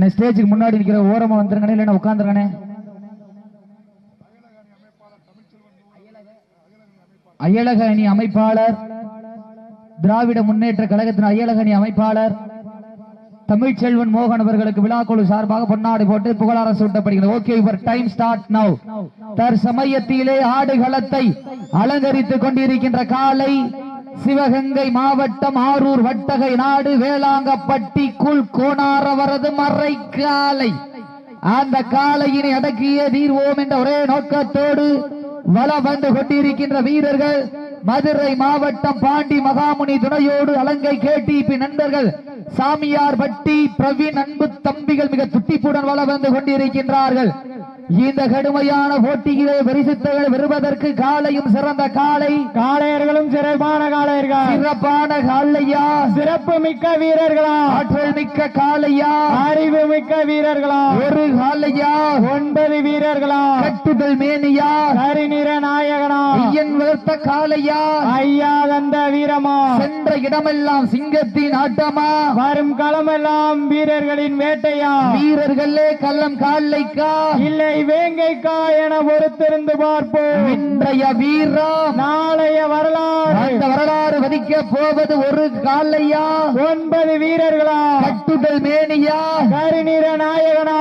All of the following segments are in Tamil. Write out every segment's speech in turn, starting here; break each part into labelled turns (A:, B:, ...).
A: அண்ணே ஸ்டேஜுக்கு முன்னாடி நிற்கிற ஓரமாக வந்துருங்கண்ணே இல்லைன்னா உட்காந்துருங்கண்ணே அயலக அணி அமைப்பாளர் திராவிட முன்னேற்ற கழகத்தின் அயலக அணி அமைப்பாளர் தமிழ்ச்செல்வன் மோகன் அவர்களுக்கு விழாக்குழு சார்பாக பொன்னாடு போட்டு புகழாரம் சூட்டப்படுகிறது. Okay your time start now தற்சமயத்திலே ஆடுகளத்தை அலங்கரித்துக் கொண்டிருக்கின்ற காலை சிவகங்கை மாவட்டம் ஆரூர் வட்டகை நாடு வேளாங்கப்பட்டி குள் கோணாரவரது மறை காலை. அந்த காலையினை அடக்கிய தீர்வோம் என்ற ஒரே நோக்கத்தோடு வலம் வந்து கொண்டிருக்கின்ற வீரர்கள் மதுரை மாவட்டம் பாண்டி மகாமுனி துணையோடு அலங்கை கேடிபி நண்பர்கள் சாமியார் பட்டி பிரவீன் அன்பு தம்பிகள் மிக துட்டிப்புடன் வளம் வந்து கொண்டிருக்கின்றார்கள். இந்த கடுமையான போட்டியிலே பரிசுத்தங்கள் பெறுவதற்கு காலையும் சிறந்த காலை.
B: காளையர்களும் சிறப்பான காளையர்கள்?
A: சிறப்பான காலையா?
B: சிறப்பு மிக்க வீரர்களா?
A: ஆற்றல் மிக்க காலையா?
B: அறிவு மிக்க வீரர்களா?
A: ஒரு காலையா?
B: ஒன்பது வீரர்களா?
A: கட்டுதல் மேனியா?
B: கரிநிற நாயகனா?
A: ஐயன் வளர்த்த காலையா?
B: ஐயா தந்த வீரமா?
A: சென்ற இடமெல்லாம் சிங்கத்தின் ஆட்டமா?
B: வரும் களமெல்லாம் வீரர்களின் வேட்டையா?
A: வீரர்களே கள்ளம் காலைக்கா
B: இல்லை வேங்கைக்கா என பொறுத்திருந்து பார்ப்போம்.
A: இன்றைய வீரா
B: நாளைய வரலாறு.
A: அந்த வரலாறு வதிக்க போவது ஒரு காலையா
B: ஒன்பது வீரர்களா?
A: கட்டுதல் மேனியா?
B: கரிநிற நாயகனா?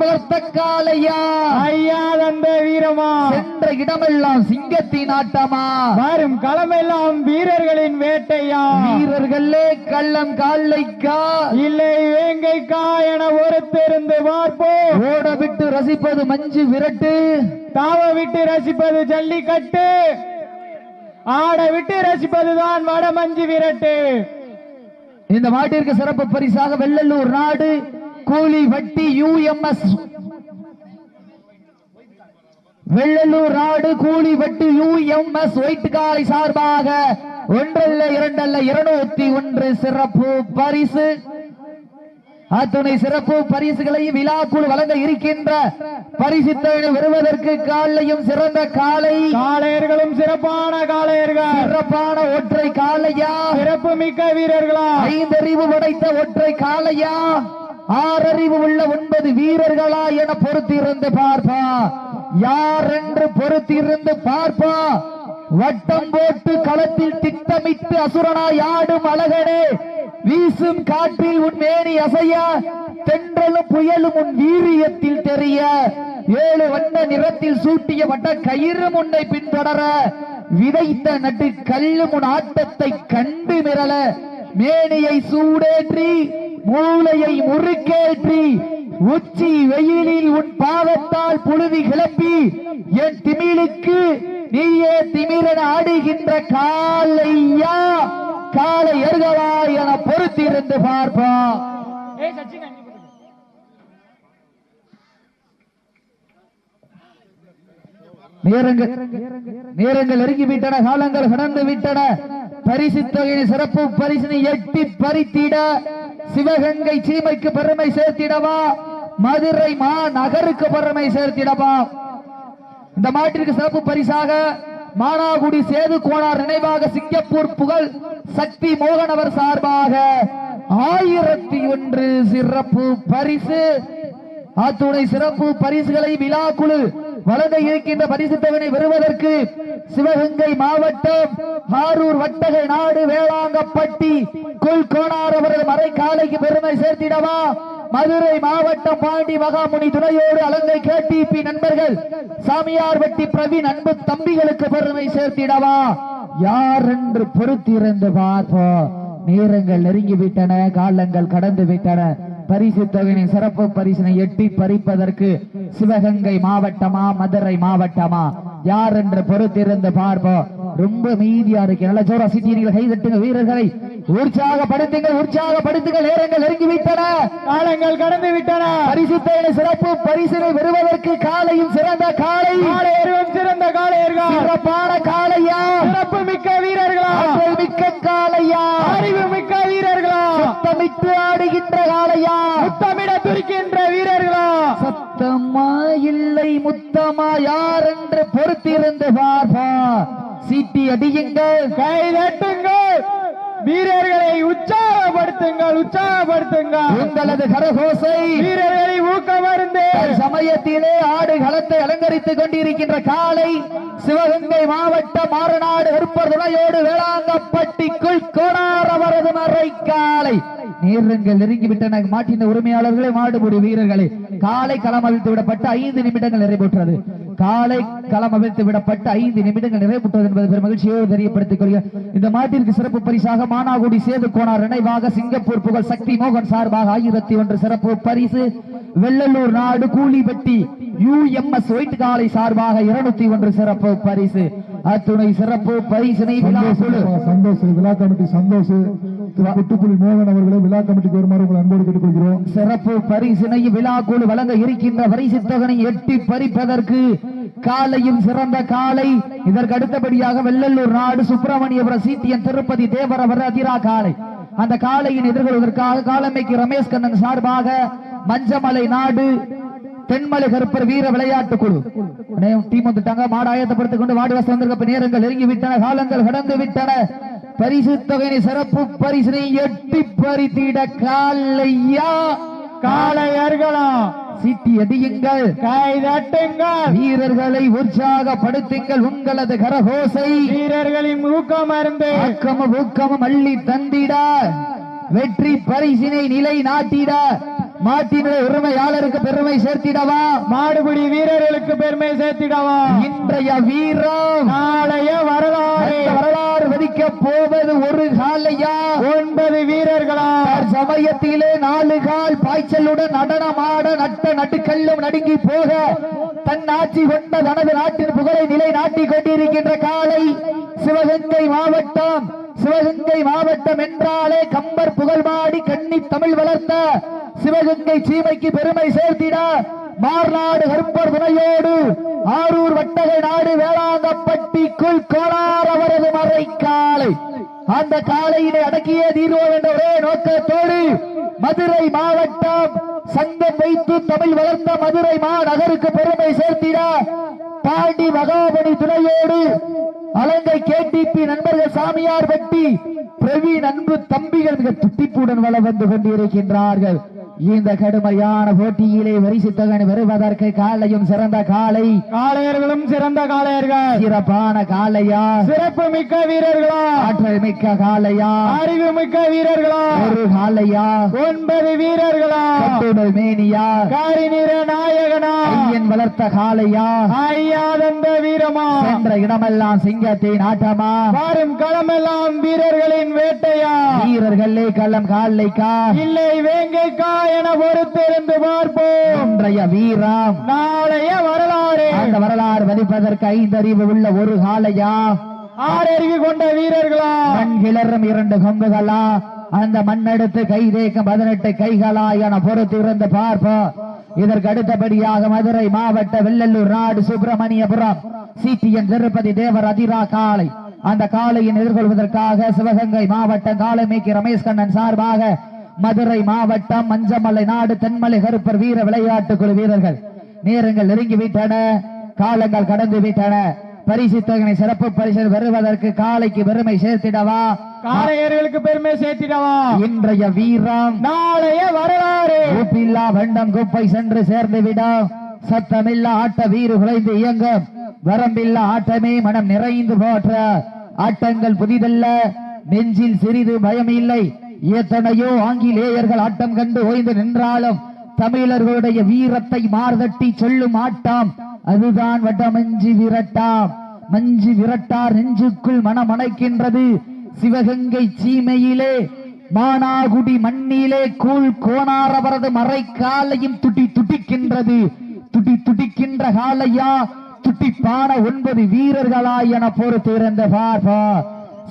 A: வளர்த்த காலையா?
B: ஐயா தந்த வீரமா?
A: சென்ற இடமெல்லாம் சிங்கத்தின் ஆட்டமா?
B: வரும் களமெல்லாம் வீரர்களின் வேட்டையா?
A: வீரர்களே கள்ளம் காலைக்கா
B: இல்லை வேங்கைக்கா என ஒருத்திருந்து பார்ப்போம்.
A: ஓட விட்டு ரசிப்பது மஞ்சு விரட்டு.
B: தாவ விட்டு ரசிப்பது ஜல்லிக்கட்டு. ஆட விட்டு ரசிப்பதுதான் வடமஞ்சி விரட்டு.
A: இந்த மாட்டிற்கு சிறப்பு பரிசாக வெள்ளலூர் நாடு கூலி வட்டி யூஎம்எஸ் வெள்ளலூர் நாடு கூலி வட்டி யூஎம்எஸ் ஒயிட் காலை சார்பாக ஒன்றல்ல இரண்டல்ல இருநூத்தி ஒன்று சிறப்பு பரிசு. அத்துணை சிறப்பு பரிசுகளை விழாக்குழு வழங்க இருக்கின்ற பரிசு தொகை வருவதற்கு காலையும் சிறந்த காலை.
B: காளையர்களும் சிறப்பான காளையர்கள்.
A: சிறப்பான ஒற்றை காலையா
B: சிறப்பு மிக்க வீரர்களா.
A: ஐந்தறிவு படைத்த ஒற்றை காளையா. ஆறறிவு உள்ள ஒன்பது வீரர்களா என பொறுத்திருந்து பார்ப்பா. யார் என்று பொறுத்திருந்து பார்ப்பா. வட்டம் போட்டு களத்தில் திட்டமிட்டு அசுரனாய் ஆடும் அழகனே. வீசும் காற்றில் உன் மேனி அசைய தென்றலும் புயலும் உன் வீரியத்தில் தெரிய. ஏழு வண்ண நிறத்தில் சூட்டிய வட்ட கயிறு முன்னை பின்தொடர. விதைத்த நட்டு கல்லும் உன் ஆட்டத்தை கண்டு மிரள. மேனியை சூடேற்றி மூளையை முறுக்கேற்றி. உச்சி வெயிலில் உன் பாவத்தால் புழுதி கிளப்பி என் திமிழுக்கு நீயே திமிரன் ஆடுகின்ற காலையா காலை எருகவா என பொறுத்திருந்து பார்ப்பா. நேரங்கள் நேரங்கள் நெருங்கி விட்டன காலங்கள் கடந்து விட்டன. பரிசு தொகையை சிறப்பு பரிசினை எட்டி பறித்திட சிவகங்கை சீமைக்கு பெருமை சேர்த்திடவா? மதுரை மா நகருக்கு பெருமை சேர்த்திடவா? இந்த மாட்டிற்கு சிறப்பு பரிசாக மானாகுடி சேது கோணார் நினைவாக சிங்கப்பூர் புகழ் சக்தி மோகனவர் சார்பாக ஆயிரத்தி ஒன்று சிறப்பு பரிசு. அத்துணை சிறப்பு பரிசுகளை விழா குழு வழங்க இருக்கின்ற பரிசு தொகை பெறுவதற்கு சிவகங்கை மாவட்டம் ஆரூர் வட்டகை நாடு வேளாங்கப்பட்டி குல் கோணார் அவரது மறைக்காலைக்கு பெருமை சேர்த்திடவா? மதுரை மாவட்டம் பாண்டி மகாமுனி துணையோடு அலங்கை கேடிபி நண்பர்கள் சாமியார் வெட்டி பிரவீன் அன்பு தம்பிகளுக்கு பெருமை சேர்த்திடவா? யார் என்று பொறுத்திருந்து பார்ப்போம். நேரங்கள் நெருங்கி விட்டன காலங்கள் கடந்து விட்டன பரிசு தொகையின் சிறப்பு பரிசினை எட்டி பறிப்பதற்கு சிவகங்கை மாவட்டமா மதுரை மாவட்டமா? யார் என்று பொறுத்திருந்து பார்ப்போம் ரொம்ப மீதியா இருக்கு. நல்ல ஜோரா சிட்டியில் கை தட்டுங்க வீரர்களை. உற்சாகப்படுத்துங்கள் உற்சாகப்படுத்துங்கள். நேரங்கள் நெருங்கி விட்டன
B: காலங்கள் கடந்து விட்டன
A: பரிசு தொகையின் சிறப்பு பரிசினை பெறுவதற்கு காலையும் சிறந்த காலை.
B: காளையர்களும் சிறந்த காளையர்கள்
A: சிறப்பான காலையா?
B: சிறப்பு மிக்க வீரர்களா
A: மிக்க காலையா?
B: அறிவு மிக்க வீரர்களா?
A: சத்தமிட்டு ஆடுகின்ற காலையா?
B: முத்தமிட துடிக்கின்ற வீரர்களா?
A: சத்தமா இல்லை முத்தமா யார் என்று பொறுத்திருந்து பார்ப்பா. சீட்டி அடியுங்கள்
B: கை தட்டுங்கள் வீரர்களை உற்சாகப்படுத்த உற்சாகப்படுத்துங்கள் உற்சாகப்படுத்துங்கள்.
A: உங்களது கரகோசை
B: வீரர்களை ஊக்கமருந்து
A: சமயத்திலே ஆடு களத்தை அலங்கரித்துக் கொண்டிருக்கின்ற காலை சிவகங்கை மாவட்ட மாறநாடு விற்பர் துணையோடு வேளாங்கப்பட்டிக்குள் கோடார் அவரது மறை காலை நீரங்கள் நெருங்கிவிட்டன. மாட்டின உரிமையாளர்களே மாடுபுடி வீரர்களே. காலை களம் அவிழ்த்து விடப்பட்டு ஐந்து நிமிடங்கள் நிறைவேற்றது. காலை களம் அவிழ்த்து விடப்பட்டு ஐந்து நிமிடங்கள் நிறைவுற்றது என்பது பெரும் மகிழ்ச்சியோடு தெரியப்படுத்திக் கொள்கிறேன் இந்த மாட்டிற்கு சிறப்பு பரிசாக மானாகுடி சேது கோணார் நினைவாக சிங்கப்பூர் புகழ் சக்தி மோகன் சார்பாக ஆயிரத்தி ஒன்று சிறப்பு பரிசு. வெள்ளலூர் நாடு கூலிபட்டி யுஎம்எஸ் ஒயிட் காலை சார்பாக இருநூத்தி ஒன்று சிறப்பு பரிசு. அத்துணை சிறப்பு பரிசினை விழா குழு.
C: சந்தோஷ் விழா கமிட்டி சந்தோஷ் திரு குட்டுப்புலி மோகன் அவர்களை விழா கமிட்டிக்கு வருமாறு உங்களை அன்போடு கேட்டுக்கொள்கிறோம்.
A: சிறப்பு பரிசினை விழா குழு வழங்க இருக்கின்ற பரிசு தொகனை எட்டி பறிப்பதற்கு காலையும் சிறந்த காலை. இதற்கு அடுத்தபடியாக வெள்ளலூர் நாடு சுப்பிரமணியபுரம் சீத்தியன் திருப்பதி தேவரவர் அதிரா காலை. அந்த காலையின் எதிர்கொள்வதற்காக காலமைக்கு ரமேஷ் கண்ணன் சார்பாக மஞ்சமலை நாடு தென்மலை கருப்பர் வீர விளையாட்டு குழு. டீம் வந்துட்டாங்க. மாடு ஆயத்தப்படுத்திக் கொண்டு வாடி வசம் வந்திருக்க நேரங்கள் நெருங்கி விட்டன காலங்கள் கடந்து விட்டன பரிசு தொகையினை சிறப்பு பரிசினை எட்டி பறித்திட காலையா?
B: காளையர்களா
A: சீட்டி அடியுங்கள்
B: கை தட்டுங்கள்.
A: வீரர்களை உற்சாகப்படுத்துங்கள் உங்களது கரகோசை.
B: வீரர்களின்
A: ஆக்கமும் ஊக்கமும் அள்ளி தந்திட. வெற்றி பரிசினை நிலை நாட்டிட. மாட்டினுடைய உரிமையாளருக்கு பெருமை சேர்த்திடவா?
B: மாடுபிடி வீரர்களுக்கு பெருமை சேர்த்திடவா?
A: இன்றைய வீரம்
B: நாளைய வரலாறு.
A: வரலாறு வதிக்க போவது ஒரு காலையா
B: ஒன்பது வீரர்களா?
A: சமயத்திலே நாலு கால் பாய்ச்சலுடன் நடனமாட நட்ட நட்டுக்கல்லும் நடுங்கி போக தன் ஆட்சி கொண்ட தனது நாட்டின் புகழை நிலை நாட்டிக் கொண்டிருக்கின்ற காலை சிவகங்கை மாவட்டம் சிவகங்கை மாவட்டம் என்றாலே கம்பர் புகழ்மாடி கன்னி தமிழ் வளர்த்த சிவகங்கை சீமைக்கு பெருமை சேர்த்திட மார்நாடு கருப்பர் துணையோடு ஆரூர் வட்டகை நாடு வேளாங்கப்பட்டிக்குள் கோளார் அவரது மறை காலை அந்த காலையினை அடக்கியே தீர்வோம் என்ற ஒரே நோக்கத்தோடு மதுரை மாவட்டம் சங்கம் வைத்து தமிழ் வளர்ந்த மதுரை மாநகருக்கு பெருமை சேர்த்திட பாண்டி மகாபலி துணையோடு அலங்கை கேடிபி நண்பர்கள் சாமியார் வெட்டி பிரவீன் அன்பு தம்பிகள் மிக துட்டிப்புடன் வளம் வந்து கொண்டிருக்கின்றார்கள். இந்த கடுமையான போட்டியிலே வரிசை தொகை வருவதற்கு காலையும் சிறந்த காலை.
B: காளையர்களும் சிறந்த காளையர்கள்.
A: சிறப்பான காலையா
B: சிறப்பு மிக்க வீரர்களா?
A: ஆற்றல் மிக்க காலையா
B: அறிவு மிக்க வீரர்களா?
A: ஒரு காலையா
B: ஒன்பது வீரர்களா?
A: மேனியா?
B: காரிநிற நாயகனா
A: ஐயன் வளர்த்த காலையா
B: ஐயாதந்த வீரமா?
A: சென்ற இடமெல்லாம் சிங்கத்தின் ஆட்டமா
B: வாரும் களமெல்லாம் வீரர்களின் வேட்டையா?
A: வீரர்களே களம் காலைக்கா
B: இல்லை வேங்கைக்கா என பொறுத்திருந்து பார்ப்போம்.
A: இன்றைய வீரம்.
B: நாளைய வரலாறு.
A: அந்த வரலாறு மதிப்பதற்கு ஐந்தறிவு உள்ள ஒரு காலையா
B: ஆறறிவு கொண்ட வீரர்களா?
A: மண் கிளறும் இரண்டு கொம்புகளா? அந்த மண்ணெடுத்து கை தேக்கும் பதினெட்டு கைகளா என பொறுத்து இருந்து பார்ப்போம். இதற்கு அடுத்தபடியாக மதுரை மாவட்ட வெள்ளலூர் நாடு சுப்பிரமணியபுரம் சிடிஎன் திருப்பதி தேவர் அதிரா காளை. அந்த காளையின் எதிர்கொள்வதற்காக சிவகங்கை மாவட்டம் காலமேக்கி ரமேஷ் கண்ணன் சார்பாக மதுரை மாவட்டம் மஞ்சமலை நாடு தென்மலை கருப்பர் வீர விளையாட்டு குழு வீரர்கள் நேரங்கள் நெருங்கி விட்டன காலங்கள் கடந்து விட்டன பரிசு தொகை சிறப்பு பரிசு பெறுவதற்கு காலைக்கு பெருமை சேர்த்திடவா?
B: காளையர்களுக்கு பெருமை சேர்த்திடவா?
A: இன்றைய வீரம்.
B: நாளைய வரலாறு.
A: உப்பில்லா வண்டம் குப்பை சென்று சேர்ந்து விடும் சத்தமில்லா ஆட்ட வீறு குலைந்து இயங்கும் வரம்பில்லா ஆட்டமே மனம் நிறைந்து போற்ற. ஆட்டங்கள் புதிதல்ல. நெஞ்சில் சிறிது பயம் இல்லை எத்தனையோ ஆங்கிலேயர்கள் ஆட்டம் கண்டு ஓய்ந்து நின்றாலும் தமிழர்களுடைய வீரத்தை மார்தட்டி சொல்லும் ஆட்டம். அதுதான் வடமஞ்சி விரட்டாம். மஞ்சு விரட்டார் நெஞ்சுக்குள் மனமணைக்கின்றது. சிவகங்கை சீமையிலே மானாகுடி மண்ணிலே கூழ் கோணார் அவரது மறைக்காலையும் துட்டி துடிக்கின்றது துடி துடிக்கின்ற காலையா துட்டிப்பான ஒன்பது வீரர்களா என பொறுத்து இருந்த பார்பா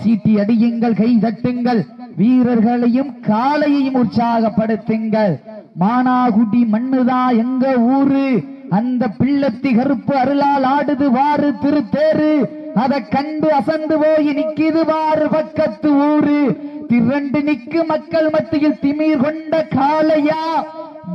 A: சீட்டி அடியுங்கள் கை தட்டுங்கள் வீரர்களையும் காலையையும் உற்சாகப்படுத்துங்கள். மானாகுடி மண்ணுதா எங்க ஊரு? அந்த பிள்ளத்தி கருப்பு அருளால் ஆடுது வாரு திருத்தேரு அத கண்டு அசந்து போய் நிக்கிது வாரு பக்கத்து ஊரு. திரண்டு நிக்கு மக்கள் மத்தியில் திமிர் கொண்ட காளையா.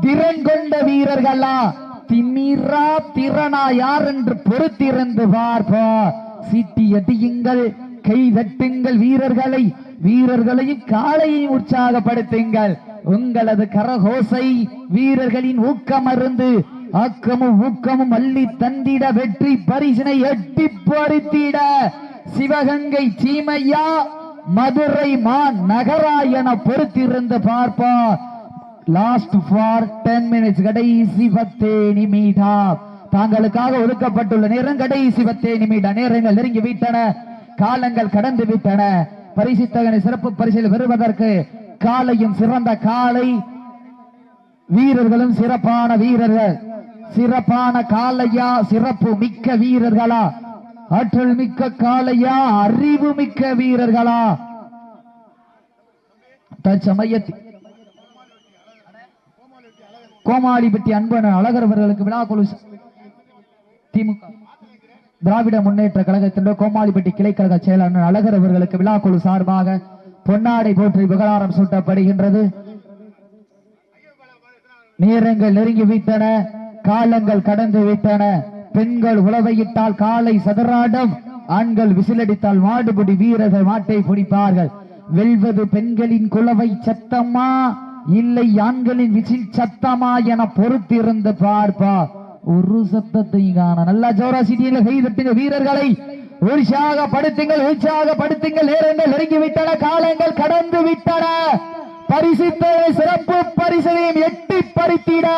A: திறன் கொண்ட வீரர்களா. திமிரா திறனா யார் என்று பொறுத்திருந்து பார்ப்பா. சீட்டி அடியுங்கள் கை தட்டுங்கள் வீரர்களை. வீரர்களையும் காளையையும் உற்சாகப்படுத்துங்கள். உங்களது கரகோசை வீரர்களின் ஊக்கமருந்து ஆக்கமும் ஊக்கமும் அள்ளி தந்திட வெற்றி பரிசினை எட்டி பறித்திட சிவகங்கை சீமையா மதுரை மான் நகரா என பொறுத்திருந்து பார்ப்போம் லாஸ்ட் ஃபார் டென் மினிட்ஸ் கடைசி பத்தே நிமிடம் தாங்களுக்காக ஒதுக்கப்பட்டுள்ள நேரம் கடைசி பத்தே நிமிட. நேரங்கள் நெருங்கி விட்டன காலங்கள் கடந்து விட்டன. பரிசுத்தகனை சிறப்பு பரிசில் பெறுவதற்கு காலையும் சிறந்த காலை. வீரர்களும் சிறப்பான வீரர்கள். சிறப்பான காலையா சிறப்பு மிக்க வீரர்களா? ஆற்றல் மிக்க காலையா அறிவு மிக்க வீரர்களா? தற்சமயத்தில் கோமாளிப்பட்டி அன்பன அழகர் அவர்களுக்கு விழா குழு திமுக திராவிட முன்னேற்ற கழகத்தினுடைய கோமாளிப்பட்டி கிளைக்கழக செயலாளர் அழகர் அவர்களுக்கு விழா குழு சார்பாக பொன்னாடை போற்றி விகலாரம் சூட்டப்படுகின்றது. நேரங்கள் நெருங்கி வைத்தன காலங்கள் கடந்து விட்டன. பெண்கள் உழவையிட்டால் காலை சதுராடம் ஆண்கள் விசிலடித்தால் மாடுபிடி வீரர்கள் மாட்டை பிடிப்பார்கள் வெல்வது பெண்களின் குலவை சத்தமா? இல்லை ஆண்களின் விசில் சத்தமா என பொறுத்திருந்து பார்ப்பா. ஒரு சத்தத்தை காண. நல்லா ஜோரா சிட்டியில வீரர்களை தட்டுங்க வீரர்களை. உற்சாகப்படுத்துங்கள் உற்சாகப்படுத்துங்கள். நேரங்கள் நெருங்கி விட்டன காலங்கள் கடந்து விட்டன. பரிசுத்த சிறப்பு பரிசனையும் எட்டி பறித்திட.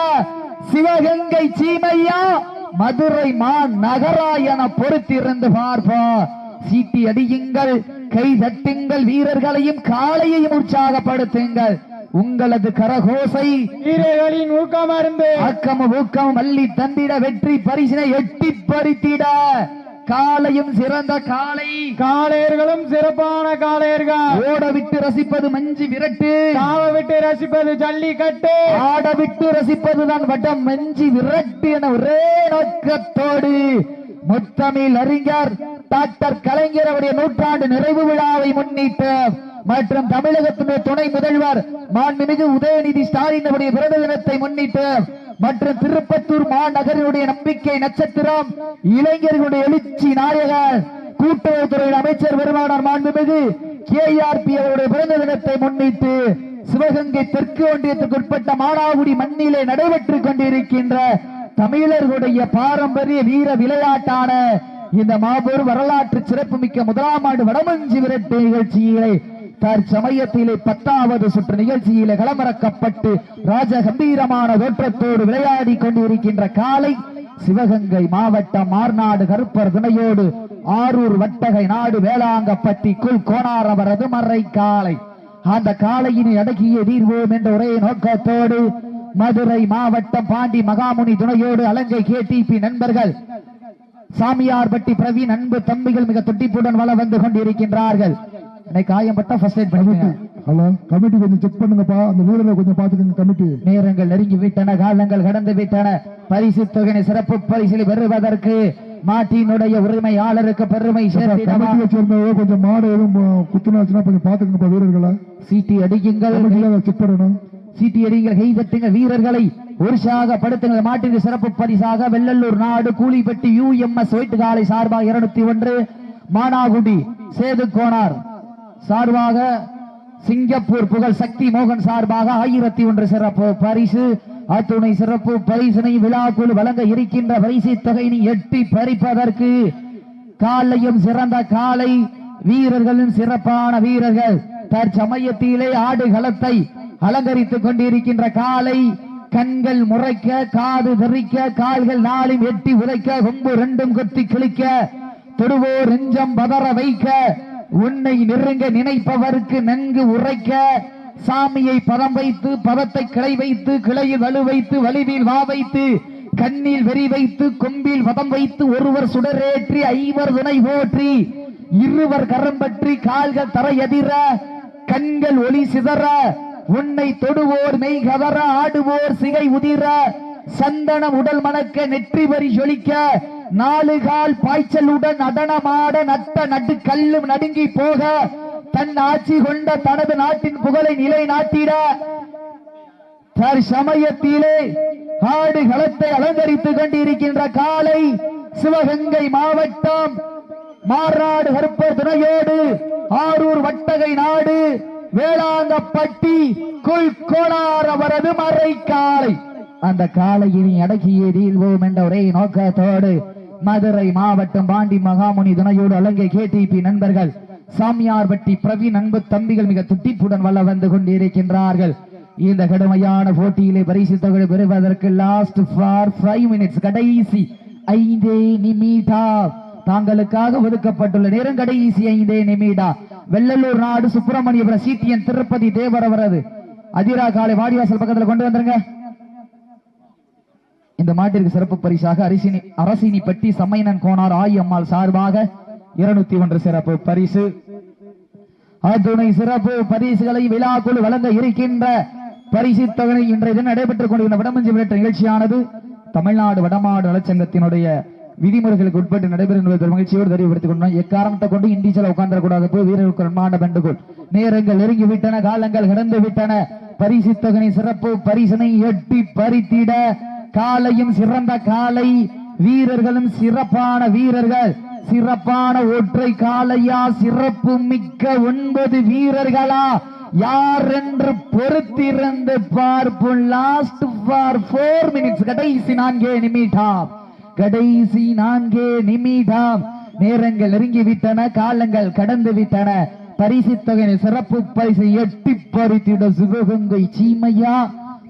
A: சிவகங்கை சீமையா மதுரை மான் நகரா என பொறுத்திருந்து பார்ப்பா. சீட்டி அடியுங்கள் கை தட்டுங்கள் வீரர்களையும் காளையையும் உற்சாகப்படுத்துங்கள். உங்களது கரகோசை
B: வீரர்களின் ஊக்கமருந்து.
A: ஆக்கமும் ஊக்கமும் அள்ளி தந்திட வெற்றி பரிசினை எட்டி பறித்திட. காலையும் சிறந்த காலை.
B: காளையர்களும் சிறப்பான காளையர்கள்
A: ஓட விட்டு ரசிப்பது மஞ்சு விரட்டு.
B: காவ விட்டு ரசிப்பது ஜல்லிக்கட்டு.
A: ஆட விட்டு ரசிப்பதுதான் வட்டம் மஞ்சி விரட்டு என ஒரே நோக்கத்தோடு. முத்தமிழ் அறிஞர் டாக்டர் கலைஞர் அவருடைய நூற்றாண்டு நிறைவு விழாவை முன்னிட்டு மற்றும் தமிழகத்தினுடைய துணை முதல்வர் மாண்புமிகு உதயநிதி ஸ்டாலின் அவருடைய பிறந்த தினத்தை முன்னிட்டு மற்றும் திருப்பத்தூர் மாநகரினுடைய நம்பிக்கை நட்சத்திரம் இளைஞர்களுடைய எழுச்சி நாயகர் கூட்டுறவுத்துறை அமைச்சர் பெருமானார் மாண்புமிகு கேஆர்பி அவருடைய பிறந்த தினத்தை முன்னிட்டு சிவகங்கை தெற்கு ஒன்றியத்துக்கு உட்பட்ட மானாகுடி மண்ணிலே நடைபெற்றுக் கொண்டிருக்கின்ற தமிழர்களுடைய பாரம்பரிய வீர விளையாட்டான இந்த மாபெரும் வரலாற்று சிறப்புமிக்க முதலாம் ஆண்டு வடமஞ்சி விரட்டு நிகழ்ச்சிகளை தற்சமயத்திலே பத்தாவது சுற்று நிகழ்ச்சியிலே களமிறக்கப்பட்டு ராஜ கம்பீரமான தோற்றத்தோடு விளையாடி கொண்டிருக்கின்ற காலை சிவகங்கை மாவட்டம் மார்நாடு கருப்பர் துணையோடு ஆரூர் வட்டகை நாடு வேளாங்கப்பட்டிக்குள் கோணாரவரது மறை காலை. அந்த காளையினை அடக்கிய தீர்வோம் என்ற ஒரே நோக்கத்தோடு மதுரை மாவட்டம் பாண்டி மகாமுனி துணையோடு அலங்கை கேடிபி நண்பர்கள் சாமியார்பட்டி பிரவீன் அன்பு தம்பிகள் மிக துட்டிப்புடன் வள வந்து கொண்டிருக்கின்றார்கள். இன்னைக்கு காயம்பட்ட ஃபர்ஸ்ட் எய்ட் பண்ணிக்கோங்க.
C: ஹலோ கமிட்டி கொஞ்சம் செக் பண்ணுங்கப்பா. அந்த வீரரை கொஞ்சம் பாத்துக்கோங்க கமிட்டி.
A: நேரங்கள் நெருங்கி விட்டன காலங்கள் கடந்து விட்டன. பரிசு தொகையை சிறப்பு பரிசில் பெறுவதற்கு மாட்டினுடைய உரிமையாளருக்கு பெருமை
C: சேர்ந்தவங்க கொஞ்சம் மாடு எதுவும் குத்துனாச்சுன்னா கொஞ்சம் பாத்துக்கங்கப்பா வீரர்களை.
A: சீட்டி அடிக்குங்கள்
C: செக் பண்ணணும்.
A: சீட்டி அடிங்கள் கைதட்டுங்க வீரர்களை உற்சாகப்படுத்துங்கள் மாட்டிற்கு சிறப்பு பரிசாக வெள்ளல்லூர் நாடு கூலிப்பட்டி யூ எம் எஸ் காலை சார்பாக இருநூத்தி ஒன்று. மானாகுடி சேது கோனார் சார்பாக சிங்கப்பூர் புகழ் சக்தி மோகன் சார்பாக ஆயிரத்தி ஒன்று சிறப்பு பரிசு அத்துணை சிறப்பு பரிசினை விழாக்குழு வழங்க இருக்கின்ற பரிசு தொகையினை எட்டி பறிப்பதற்கு காலையும் சிறந்த காலை வீரர்களின் சிறப்பான வீரர்கள் தற்சமயத்திலே ஆடுகளத்தை அலங்கரித்துக் கொண்டிருக்கின்ற காலை கண்கள் முறைக்க காது தெறிக்க கால்கள் நாளும் எட்டி உதைக்க கொம்பு ரெண்டும் கொத்தி கிழிக்க தொடுவோர் நெஞ்சம் பதற வைக்க உன்னை நெருங்க நினைப்பவருக்கு நன்கு உரைக்க சாமியை பதம் வைத்து பதத்தை கிளை வைத்து கிளையில் வலு வைத்து வலிவில் வா வைத்து கண்ணில் வெறி வைத்து கொம்பில் வதம் வைத்து ஒருவர் சுடரேற்றி ஐவர் துணை போற்றி இருவர் கரம் பற்றி கால்கள் தர எதிர கண்கள் ஒளி சிதற உன்னை தொடுவோர் மெய் கதற ஆடுவோர் சிகை உதிர சந்தனம் உடல் மணக்க நெற்றி வரி ஜொலிக்க நாலு கால் பாய்ச்சலுடன் நடனமாட நட்ட நடு கல்லும் நடுங்கி போக தன் ஆட்சி கொண்ட தனது நாட்டின் புகழை நிலை நாட்டிட தற்சமயத்திலே ஆடு களத்தை அலங்கரித்துக் கொண்டிருக்கின்ற காலை சிவகங்கை மாவட்டம் மாறாடு கருப்பர் துணையோடு ஆரூர் வட்டகை நாடு வேளாங்கப்பட்டி குல் கோளார் அவரது மறை காலை அந்த காலையினை அடக்கியே தீர்வோம் என்ற ஒரே நோக்கத்தோடு மதுரை மாவட்டம் பாண்டி மகாமுனி துணையோடு அலங்கை கேடிபி நண்பர்கள். சாமியார்பட்டி பிரவீன் அன்பு தம்பிகள் மிக துட்டிப்புடன் வல்ல வந்து கொண்டிருக்கின்றார்கள். இந்த கடுமையான போட்டியிலே பரிசு தொகை பெறுவதற்கு லாஸ்ட் ஃபார் ஃபைவ் மினிட்ஸ் கடைசி ஐந்தே நிமிடா. தாங்களுக்காக ஒதுக்கப்பட்டுள்ள நேரம் கடைசி ஐந்தே நிமிடா. வெள்ளலூர் நாடு சுப்பிரமணியபுரம் சிடிஎன் திருப்பதி தேவர் அவரது. அதிரா காலை வாடிவாசல் பக்கத்துல கொண்டு வந்துருங்க. இந்த மாட்டிற்கு சிறப்பு பரிசாக அரிசினி அரசினிப்பட்டி சம்மையனன் கோனார் ஆயம்மாள் சார்பாக இருநூத்தி ஒன்று சிறப்பு பரிசு. அத்துணை சிறப்பு பரிசுகளை விழாக்குழு வழங்க இருக்கின்ற பரிசு தொகை இன்றைய தினம் நடைபெற்றுக் கொண்டிருந்த வடமஞ்சி விளையாட்டு நிகழ்ச்சியானது தமிழ்நாடு வடமாடு நலச்சங்கத்தினுடைய விதிமுறைகளுக்கு உட்பட்டு நடைபெறும் என்பதை மகிழ்ச்சியோடு தெரியப்படுத்திக் கொண்டோம். எக்காரணத்தை கொண்டு இண்டிஜுவல் உட்கார்ந்துடக்கூடாது. போய் வீரர்களுக்கு அன்பான வேண்டுகோள் நேரங்கள் நெருங்கி விட்டன காலங்கள் கடந்து விட்டன பரிசு தொகை சிறப்பு பரிசனை எட்டி பறித்திட காலையும் சிறந்த காலை. வீரர்களும் சிறப்பான வீரர்கள். சிறப்பான ஒற்றை காலையா? சிறப்பு மிக்க ஒன்பது வீரர்களா? யார் என்று பொறுத்திருந்து பார்ப்போம். லாஸ்ட் ஃபார் ஃபோர் மினிட்ஸ் கடைசி நான்கே நிமிடம். கடைசி நான்கே நிமிடம். நேரங்கள் நெருங்கி விட்டன காலங்கள் கடந்து விட்டன பரிசு தொகை சிறப்பு பரிசு எட்டி பறித்திட சிவகங்கை சீமையா?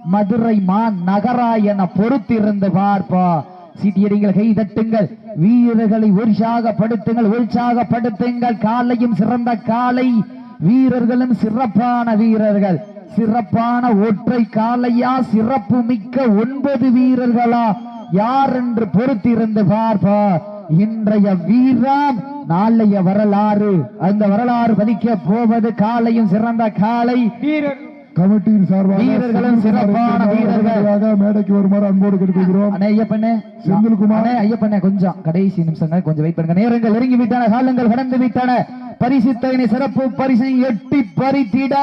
A: மதுரை மான் நகரா என பொறுத்திருந்து பார்ப்போம் சீட்டியடிகள் கைதட்டுங்கள் வீரர்களை உற்சாகப்படுத்துங்கள் உற்சாகப்படுத்துங்கள். காலையும் சிறந்த காலை. வீரர்களும் சிறப்பான வீரர்கள். சிறப்பான ஒற்றை காலையா? சிறப்பு மிக்க ஒன்பது வீரர்களா? யார் என்று பொறுத்திருந்து பார்ப்பா. இன்றைய வீரம் நாளைய வரலாறு. அந்த வரலாறு பதிக்க போவது காலையும் சிறந்த காலை.
B: வீரர்
C: கமிட்டியின் சார்பாக
A: வீரர்களும் சிறப்பான வீரர்கள்.
C: மேடைக்கு வருமாறு அன்போடு கேட்டுக்கொள்கிறோம்.
A: அண்ணே ஐயப்பண்ணே
C: செந்தில்குமார்.
A: ஐயப்பண்ணே கொஞ்சம் கடைசி நிமிஷங்கள் கொஞ்சம் வெயிட் பண்ணுங்க. நேரங்கள் நெருங்கி விட்டன காலங்கள் கடந்து விட்டன. பரிசுத்தனை சிறப்பு பரிசை எட்டி பறித்திட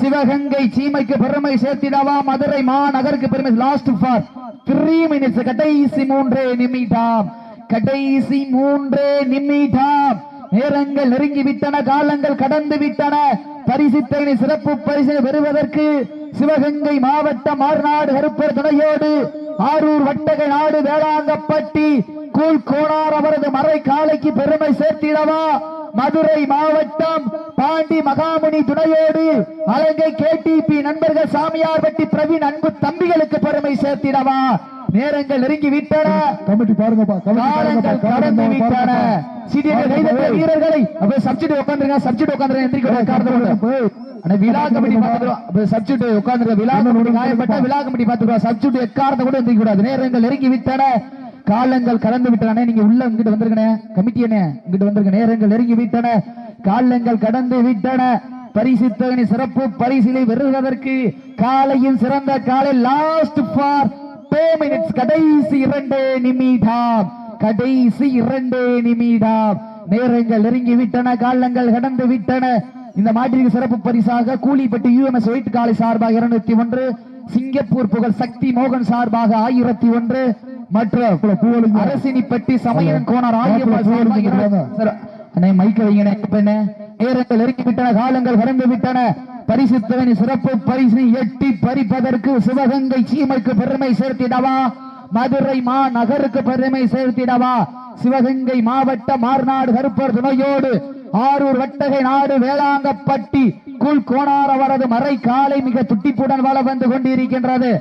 A: சிவகங்கை சீமைக்கு பெருமை சேர்த்திடவா மதுரை மாநகருக்கு பெருமை. லாஸ்ட் ஃபார் த்ரீ மினிட்ஸ் கடைசி மூன்றே நிமிடம். கடைசி மூன்றே நிமிடம். நேரங்கள் நெருங்கி விட்டன காலங்கள் கடந்து விட்டன. பரிசுத்தனை சிறப்பு பரிசு பெறுவதற்கு சிவகங்கை மாவட்டம் மாறுநாடு கருப்பர் துணையோடு ஆரூர் வட்டக நாடு வேளாங்கப்பட்டி கூழ் கோணார் அவரது மறை காலைக்கு பெருமை சேர்த்திடவா? மதுரை மாவட்டம் பாண்டி மகாமுனி துணையோடு அலங்கை கேடிபி நண்பர்கள் சாமியார்பட்டி பிரவீன் அன்பு தம்பிகளுக்கு பெருமை சேர்த்திடவா? நேரங்கள் நெருங்கி விட்டன
C: கமிட்டி பாருங்கப்பா கமிட்டி பாருங்கப்பா
A: காலங்கள் கடந்து
C: கமிட்டி
A: விட்டன
C: பாருங்கப்பா.
A: சீட்டியர்கள் கைதட்ட வீரர்களை அப்ப சப்ஜெக்ட் உட்காந்துருங்க சப்ஜெக்ட் உட்காந்துருங்க எந்திரிக்க உட்கார்ந்து ஆனா விழா கமிட்டி பாத்துக்கிறோம் சப்ஜெக்ட் உட்கார்ந்து விழா கமிட்டி காயப்பட்ட விழா கமிட்டி பாத்துக்கிறோம் சப்ஜெக்ட் எக்காரத்தை கூட எந்திரிக்க கூடாது. நேரங்கள் நெருங்கி விட்டன காலங்கள் கடந்து விட்டன நீங்க உள்ள இங்கிட்டு வந்திருக்கனே கமிட்டி இங்கிட்டு வந்திருக்க நேரங்கள் நெருங்கி விட்டன காலங்கள் கடந்து விட்டன பரிசு தொகை சிறப்பு பரிசிலை பெறுவதற்கு காலையும் சிறந்த காலை லாஸ்ட் ஃபார் பத்தே மினிட்ஸ் கடைசி இரண்டே நிமிடம் கடைசி இரண்டு நிமிடம். நேரங்கள் நெருங்கி விட்டன காலங்கள் கடந்து விட்டன. இந்த மாட்டிற்கு சிறப்பு பரிசாக கூலிப்பட்டு யூஎம்எஸ் ஒயிட் காலை சார்பாக இருநூத்தி ஒன்று சிங்கப்பூர் புகழ் சக்தி மோகன் சார்பாக ஆயிரத்தி ஒன்று மற்றும் அரசினிப்பட்டி சமயன் கோணர் ஆகியவர்கள் மைக்க வைங்க நேரங்கள் நெருங்கி விட்டன காலங்கள் கடந்து விட்டன. பரிசுத்தவனின் சிறப்பு பரிசு எட்டி பறிப்பதற்கு சிவகங்கை சீமைக்கு பெருமை சேர்த்திடவா? மதுரை மா நகருக்கு பெருமை சேர்த்திடவா? சிவகங்கை மாவட்ட மார்நாடு கருப்பர் துணையோடு ஆரூர் வட்டகை நாடு வேளாங்கப்பட்டி குல் கோணார் அவரது மறை காலை மிக துட்டிப்புடன் வள வந்து கொண்டிருக்கின்றது.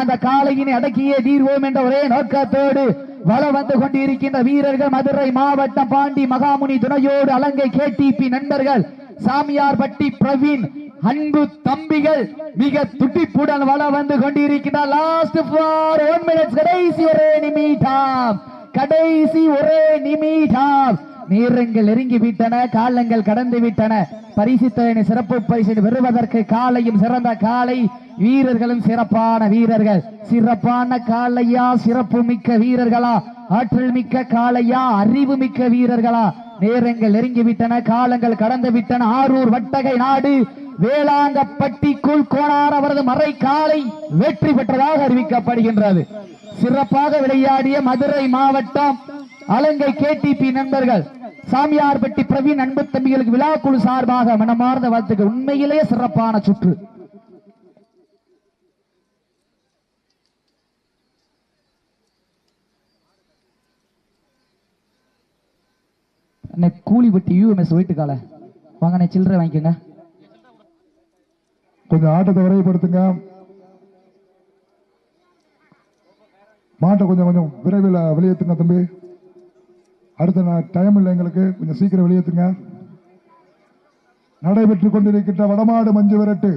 A: அந்த காலையினை அடக்கியே தீர்வோம் என்ற ஒரே நோக்கத்தோடு வள வந்து கொண்டிருக்கின்ற வீரர்கள் மதுரை மாவட்டம் பாண்டி மகாமுனி துணையோடு அலங்கை கேடிபி நண்பர்கள் சாமியார்பட்டி பிரவீன் அன்பு தம்பிகள் மிக துட்டிப்புடன் வள வந்து கொண்டிருக்கிறார். லாஸ்ட் ஃபார் ஒன் மினிட்ஸ் கடைசி ஒரே நிமிடம். கடைசி ஒரே நிமிடம். நேரங்கள் நெருங்கி விட்டன காலங்கள் கடந்து விட்டன பரிசு சிறப்பு பரிசு பெறுவதற்கு காலையும் சிறந்த காலை. வீரர்களும் சிறப்பான வீரர்கள். சிறப்பான காலையா சிறப்பு மிக்க வீரர்களா? ஆற்றல் மிக்க காலையா அறிவு மிக்க வீரர்களா? நேரங்கள் நெருங்கி விட்டன காலங்கள் கடந்து விட்டன ஆரூர் வட்டகை நாடு வேளாங்கப்பட்டிக்குள் கோணார் அவரது மறை காலை வெற்றி பெற்றதாக அறிவிக்கப்படுகின்றது. சிறப்பாக விளையாடிய மதுரை மாவட்டம் அலங்கை கேடிபி நண்பர்கள் சாமியார்பட்டி பிரவீன் அன்பு தம்பிகளுக்கு விழாக்குழு சார்பாக மனமார்ந்த வாழ்த்துக்கள். உண்மையிலேயே சிறப்பான சுற்று. அண்ணே கூலிப்பட்டி யூஎம்எஸ் வீட்டுக்கால. வாங்கண்ணே சில்லறை வாங்கிக்கோங்க.
C: கொஞ்சம் ஆட்டத்தை விரைவுபடுத்துங்க. மாட்டை கொஞ்சம் கொஞ்சம் விரைவில் வெளியேற்றுங்க தம்பி. அடுத்த டைம் இல்லை எங்களுக்கு. கொஞ்சம் சீக்கிரம் வெளியேற்றுங்க. நடைபெற்றுக் கொண்டிருக்கின்ற வடமாடு மஞ்சு விரட்டு.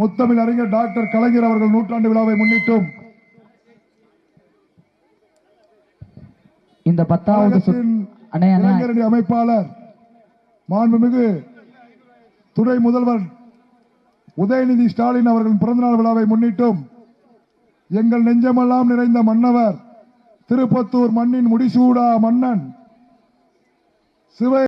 C: முத்தமிழ் அறிஞர் டாக்டர் கலைஞர் அவர்கள் நூற்றாண்டு விழாவை முன்னிட்டும்.
A: இந்த பத்தாவது
C: இளைஞரணி அமைப்பாளர் மாண்புமிகு துணை முதல்வர் உதயநிதி ஸ்டாலின் அவர்களின் பிறந்தநாள் விழாவை முன்னிட்டும் எங்கள் நெஞ்சமெல்லாம் நிறைந்த மன்னவர் திருப்பத்தூர் மண்ணின் முடிசூடா மன்னன் சிவ